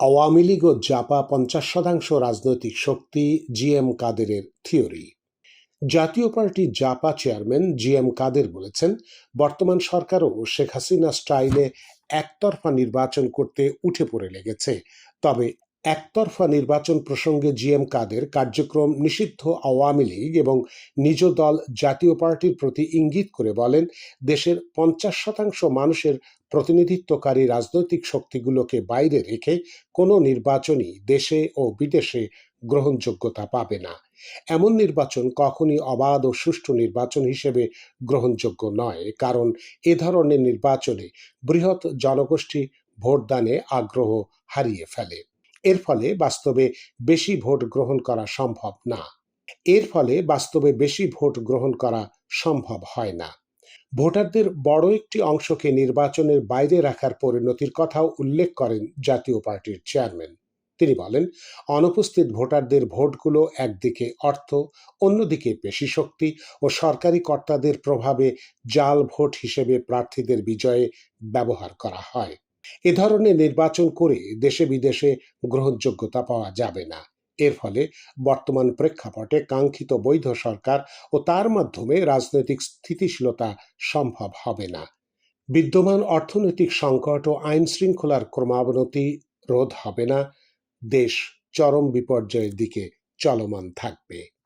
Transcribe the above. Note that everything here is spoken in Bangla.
আওয়ামী লীগ ও জাপা পঞ্চাশ শতাংশ রাজনৈতিক শক্তি জি এম কাদেরের থিওরি। জাতীয় party JaPa chairman G M কাদের বলেছেন, বর্তমান সরকারও শেখ হাসিনা স্টাইলে একতরফা নির্বাচন করতে উঠে পড়ে লেগেছে। তবে একতরফা নির্বাচন প্রসঙ্গে জি এম কাদের কার্যক্রম নিষিদ্ধ আওয়ামী লীগ এবং নিজ দল জাতীয় পার্টির প্রতি ইঙ্গিত করে বলেন, দেশের পঞ্চাশ শতাংশ মানুষের প্রতিনিধিত্বকারী রাজনৈতিক শক্তিগুলোকে বাইরে রেখে কোনো নির্বাচনই দেশে ও বিদেশে গ্রহণযোগ্যতা পাবে না। এমন নির্বাচন কখনই অবাধ ও সুষ্ঠু নির্বাচন হিসেবে গ্রহণযোগ্য নয়, কারণ এ ধরনের নির্বাচনে বৃহৎ জনগোষ্ঠী ভোটদানে আগ্রহ হারিয়ে ফেলে। এর ফলে বাস্তবে বেশি ভোট গ্রহণ করা সম্ভব না। এর ফলে বাস্তবে বেশি ভোট গ্রহণ করা সম্ভব হয় না। ভোটারদের বড় একটি অংশকে নির্বাচনের বাইরে রাখার পরিণতির কথাও উল্লেখ করেন জাতীয় পার্টির চেয়ারম্যান। তিনি বলেন, অনুপস্থিত ভোটারদের ভোটগুলো একদিকে অর্থ, অন্যদিকে পেশি শক্তি ও সরকারি কর্তাদের প্রভাবে জাল ভোট হিসেবে প্রার্থীদের বিজয়ে ব্যবহার করা হয়। এ ধরনের নির্বাচন করে দেশে বিদেশে গ্রহণযোগ্যতা পাওয়া যাবে না। এর ফলে বর্তমান প্রেক্ষাপটে কাঙ্ক্ষিত বৈধ সরকার ও তার মাধ্যমে রাজনৈতিক স্থিতিশীলতা সম্ভব হবে না। বিদ্যমান অর্থনৈতিক সংকট ও আইন শৃঙ্খলার ক্রমাবনতি রোধ হবে না। দেশ চরম বিপর্যয়ের দিকে চলমান থাকবে।